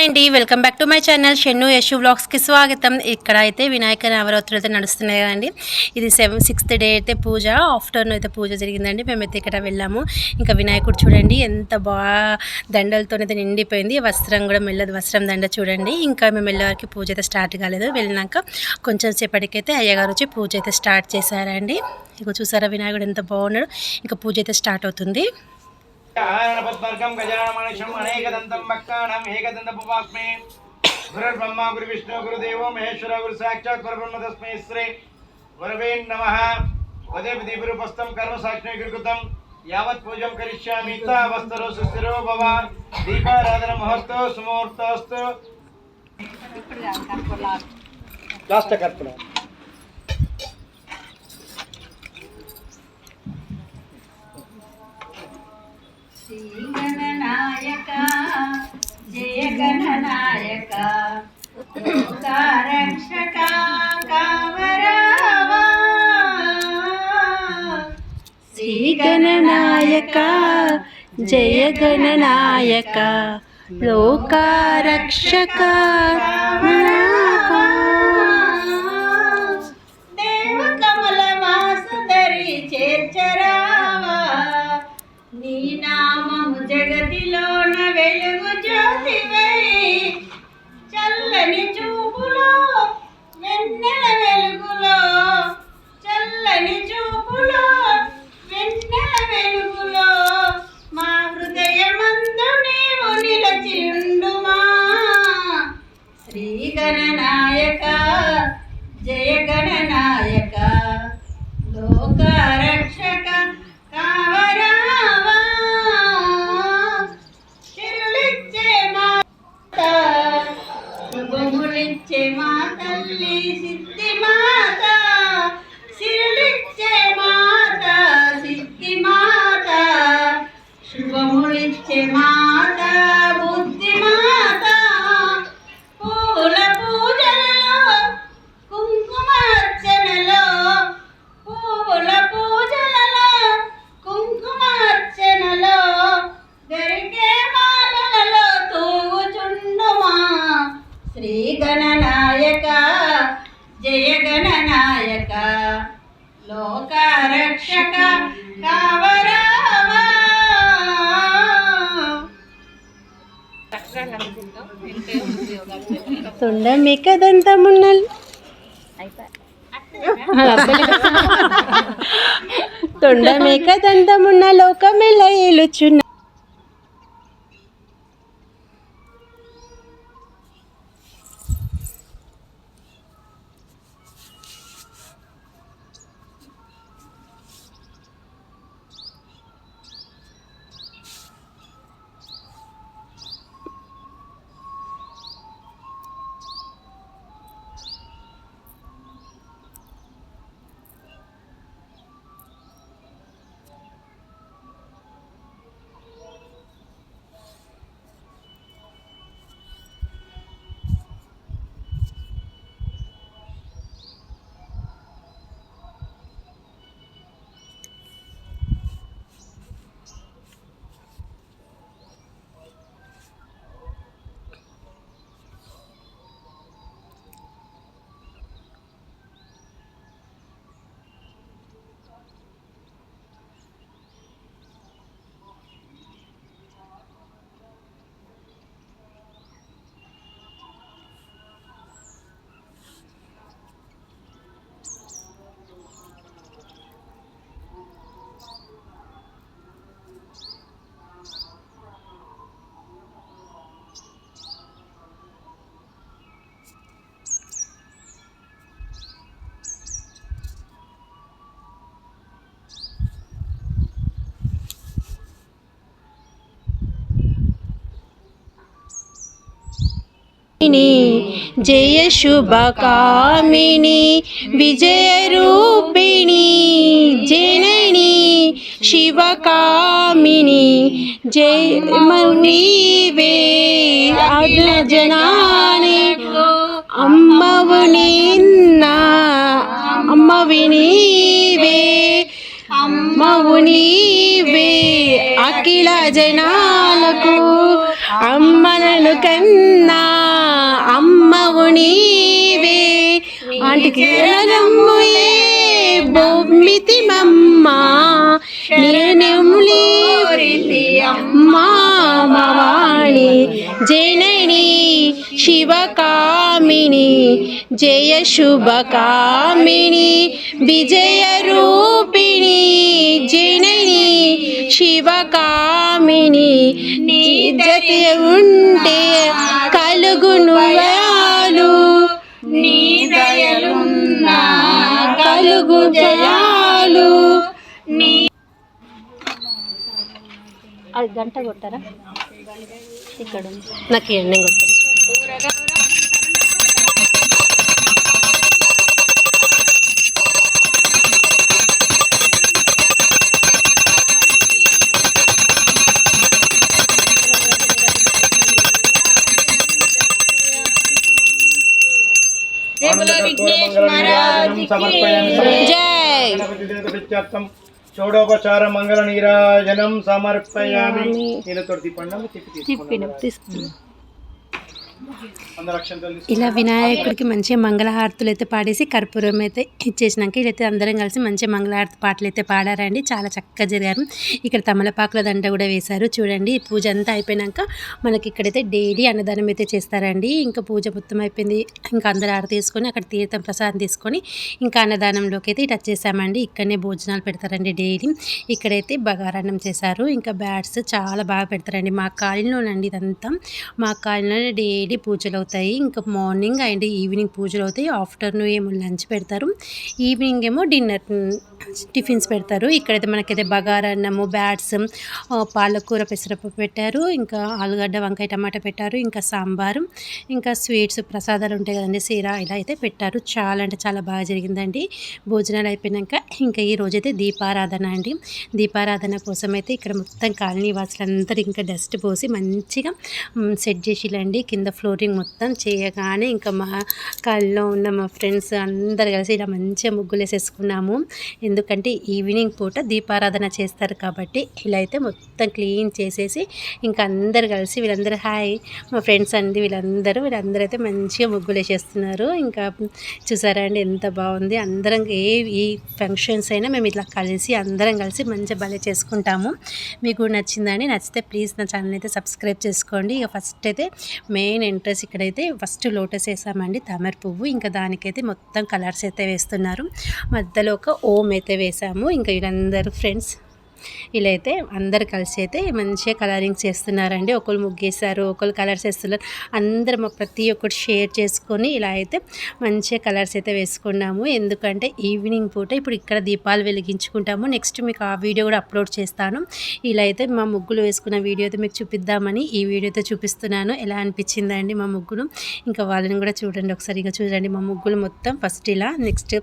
Hi అండి. Welcome back to my channel Shennu Yashu బ్లాగ్స్కి స్వాగతం. ఇక్కడ అయితే వినాయక నవరాత్రులు అయితే నడుస్తున్నాయి కదండి. ఇది సెవెన్ సిక్స్త్ డే అయితే పూజ ఆఫ్టర్నూన్ అయితే పూజ జరిగిందండి. మేమైతే ఇక్కడ వెళ్ళాము. ఇంకా వినాయకుడు చూడండి ఎంత బాగా దండలతోనైతే నిండిపోయింది. వస్త్రం కూడా మెల్లదు వస్త్రం దండ చూడండి. ఇంకా మేము వెళ్ళేవారికి పూజ అయితే స్టార్ట్ కాలేదు. వెళ్ళినాక కొంచెం సేపటికైతే అయ్యగారు వచ్చి పూజ అయితే స్టార్ట్ చేశారండి. ఇక చూసారా వినాయకుడు ఎంత బాగున్నాడు. ఇంకా పూజ అయితే స్టార్ట్ అవుతుంది. पद्मर्कं गजानमनिशम् अनेकदन्तं भक्तानाम् एकदन्तपुपास्मे गुरुर्ब्रह्मा गुरुविष्णु गुरुदेवो महेश्वर गुरुसाक्षात् परब्रह्म तस्मै श्री गुरवे नमः। उदयपदीपरूपस्थं कर्मसाक्षिणे गुरुकृतं यावत् पूजं करिष्यामि। तावस्तरो सुस्थिरो भव। दीपाराधनमुहूर्तो सुमुहूर्तोऽस्तु लास्ट कर्पणा ಗಣನಾಯಕ ಜಯ ಗಣನಾಯಕ ರಕ್ಷಕ ಕಾಮರಾವ ಶ್ರೀ ಗಣನಾಯಕ ಜಯ ಗಣನಾಯಕ ಲೋಕಾರಕ್ಷಕ జగతిలోన వెలుగు జ్యోతివై చల్లని చూపులో వెన్నెల వెలుగులో చల్లని చూపులో వెన్నెల వెలుగులో మా హృదయమందు నీవు నిలచియుండుమా శ్రీ గణనాయక తొండమిక దంతమున్నల్ తొండమిక దంతమున్న లోకమెల్ల ఏలుచున్న జయ శుభకామిని విజయ రూపిణి జనని శివకామిని జయ వే అగ్న జనాని అమ్మవు నిన్న అమ్మవి వే అమ్మవు నీవే అఖిల జనాలకు అమ్మలను కన్నా నమ్ములే బొమ్మితి మమ్మ? నేనెమ్ములే అమ్మా మవాణి. జనని శివకామిని జయ శుభకామిని విజయ రూపిణి జనని శివకామిని. నీ జతి ఉంటే కలుగును నీ కలుగు జయాలు. అది గంట కొట్టారా ఇక్కడ నాకు ఎండింగ్ కొట్టారు సమర్పయామి షోడోపచార మంగళ నీరాజనం సమర్పయామి. నీళ్ళతో తిప్పండి తిప్పి తీసుకున్నాం. ఇలా వినాయకుడికి మంచిగా మంగళహారతులు అయితే పాడేసి కర్పూరం అయితే ఇచ్చేసినాక ఇదైతే అందరం కలిసి మంచిగా మంగళహారతి పాటలు అయితే పాడారండి. చాలా చక్కగా జరిగారు. ఇక్కడ తమలపాకుల దండ కూడా వేశారు. చూడండి పూజ అంతా అయిపోయినాక మనకి ఇక్కడైతే డైలీ అన్నదానం అయితే చేస్తారండి. ఇంకా పూజ మొత్తం అయిపోయింది. ఇంకా అందరూ ఆరతి తీసుకొని అక్కడ తీర్థం ప్రసాదం తీసుకొని ఇంకా అన్నదానంలోకి అయితే ఇటు వచ్చేసామండి. ఇక్కడనే భోజనాలు పెడతారండి డైలీ. ఇక్కడైతే బగారాన్నం చేశారు. ఇంకా బ్యాట్స్ చాలా బాగా పెడతారండి. మా కాలనీలోనండి ఇదంతా. మా కాలనీలో డైలీ పూజలు అవుతాయి ఇంకా మార్నింగ్ అండ్ ఈవినింగ్ పూజలు అవుతాయి ఆఫ్టర్నూన్ ఏమో లంచ్ పెడతారు. ఈవినింగ్ ఏమో డిన్నర్ టిఫిన్స్ పెడతారు. ఇక్కడైతే మనకైతే బగారన్నము బ్యాట్స్ పాలకూర పెసరపప్పు పెట్టారు. ఇంకా ఆలుగడ్డ వంకాయ టమాటా పెట్టారు. ఇంకా సాంబారు ఇంకా స్వీట్స్ ప్రసాదాలు ఉంటాయి కదండి. సీరా ఇలా అయితే పెట్టారు. చాలా అంటే చాలా బాగా జరిగిందండి. భోజనాలు అయిపోయినాక ఇంకా ఈ రోజైతే దీపారాధన అండి. దీపారాధన కోసం అయితే ఇక్కడ మొత్తం కాలనీ వాసులందరూ ఇంకా డస్ట్ పోసి మంచిగా సెట్ చేసిలండి కింద ఫ్లోరింగ్ మొత్తం చేయగానే ఇంకా మా కాలనీలో ఉన్న మా ఫ్రెండ్స్ అందరు కలిసి ఇలా మంచిగా ముగ్గులు వేసేసుకున్నాము ఎందుకంటే ఈవినింగ్ పూట దీపారాధన చేస్తారు కాబట్టి ఇలా అయితే మొత్తం క్లీన్ చేసేసి ఇంకా అందరు కలిసి వీళ్ళందరూ హాయ్ మా ఫ్రెండ్స్ అండి వీళ్ళందరూ వీళ్ళందరూ అయితే మంచిగా ముగ్గులు వేసేస్తున్నారు. ఇంకా చూసారా అండి ఎంత బాగుంది. అందరం ఏ ఈ ఫంక్షన్స్ అయినా మేము ఇట్లా కలిసి అందరం కలిసి మంచిగా భలే చేసుకుంటాము. మీకు నచ్చిందని నచ్చితే ప్లీజ్ నా ఛానల్ అయితే సబ్స్క్రైబ్ చేసుకోండి. ఇక ఫస్ట్ అయితే మెయిన్ ఎంట్రెస్ ఇక్కడైతే ఫస్ట్ లోటస్ వేసామండి తామర పువ్వు. ఇంకా దానికైతే మొత్తం కలర్స్ అయితే వేస్తున్నారు. మధ్యలో ఒక ఓం అయితే వేసాము. ఇంకా వీళ్ళందరూ ఫ్రెండ్స్ ఇలా అయితే అందరు కలిసి అయితే మంచిగా కలరింగ్ చేస్తున్నారండి. ఒకరు ముగ్గేశారు ఒకరు కలర్స్ వేస్తున్నారు. అందరం ప్రతి ఒక్కటి షేర్ చేసుకొని ఇలా అయితే మంచిగా కలర్స్ అయితే వేసుకున్నాము. ఎందుకంటే ఈవినింగ్ పూట ఇప్పుడు ఇక్కడ దీపాలు వెలిగించుకుంటాము. నెక్స్ట్ మీకు ఆ వీడియో కూడా అప్లోడ్ చేస్తాను. ఇలా అయితే మా ముగ్గులు వేసుకున్న వీడియో అయితే మీకు చూపిద్దామని ఈ వీడియోతో చూపిస్తున్నాను. ఎలా అనిపించిందండి మా ముగ్గులు? ఇంకా వాళ్ళని కూడా చూడండి. ఒకసారి ఇక చూడండి మా ముగ్గులు మొత్తం. ఫస్ట్ ఇలా నెక్స్ట్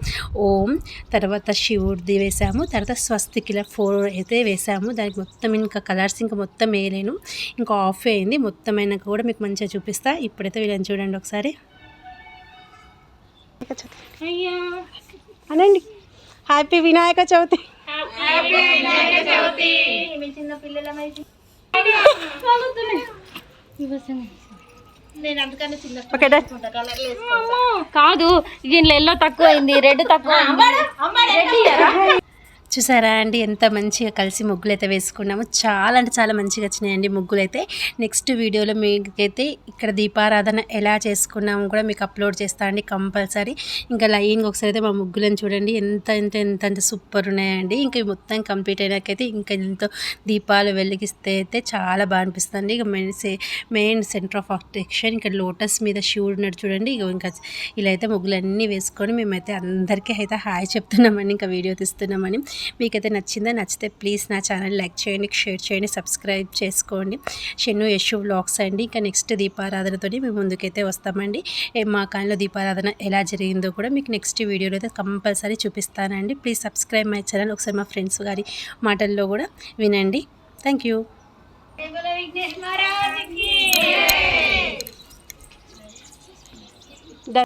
ఓం తర్వాత శివుడిది వేసాము. తర్వాత స్వస్తికి ఇలా ఫోర్ అయితే వేసాము. దానికి మొత్తం ఇంకా కలర్స్ ఇంకా మొత్తం వేయలేను. ఇంకా ఆఫ్ అయింది. మొత్తం అయినాక కూడా మీకు మంచిగా చూపిస్తా. ఇప్పుడైతే వీళ్ళని చూడండి ఒకసారి. అనండి. హ్యాపీ వినాయక చవితి. కాదు దీనిలో ఎల్లో తక్కువ అయింది రెడ్ తక్కువ అయింది చూసారా అండి? ఎంత మంచిగా కలిసి ముగ్గులు అయితే వేసుకున్నాము. చాలా అంటే చాలా మంచిగా వచ్చినాయండి ముగ్గులు అయితే నెక్స్ట్ వీడియోలో మీకైతే ఇక్కడ దీపారాధన ఎలా చేసుకున్నాము కూడా మీకు అప్లోడ్ చేస్తా అండి కంపల్సరీ. ఇంకా లైన్గా ఒకసారి అయితే మా ముగ్గులను చూడండి. ఎంత ఎంత ఎంత అంత సూపర్ ఉన్నాయండి. ఇంకా మొత్తం కంప్లీట్ అయినాకైతే ఇంకా ఎంతో దీపాలు వెలిగిస్తే అయితే చాలా బాగా అనిపిస్తుంది. ఇక main main center of attraction ఇక్కడ లోటస్ మీద శివుడు ఉన్నాడు చూడండి. ఇక ఇంకా ఇలా అయితే ముగ్గులన్నీ వేసుకొని మేమైతే అందరికీ అయితే హాయ్ చెప్తున్నామని ఇంకా వీడియో తీస్తున్నామని. మీకైతే నచ్చిందా నచ్చితే ప్లీజ్ నా ఛానల్ లైక్ చేయండి షేర్ చేయండి సబ్స్క్రైబ్ చేసుకోండి. షెన్ను యశు వ్లాగ్స్ అండి. ఇంకా నెక్స్ట్ దీపారాధనతో మేము ముందుకైతే వస్తామండి. ఏ మా కాలంలో దీపారాధన ఎలా జరిగిందో కూడా మీకు నెక్స్ట్ వీడియోలో అయితే కంపల్సరీ చూపిస్తానండి. ప్లీజ్ సబ్స్క్రైబ్ మై ఛానల్ ఒకసారి మా ఫ్రెండ్స్ గారి మాటల్లో కూడా వినండి. Thank you విఘ్నేశ్వరానికి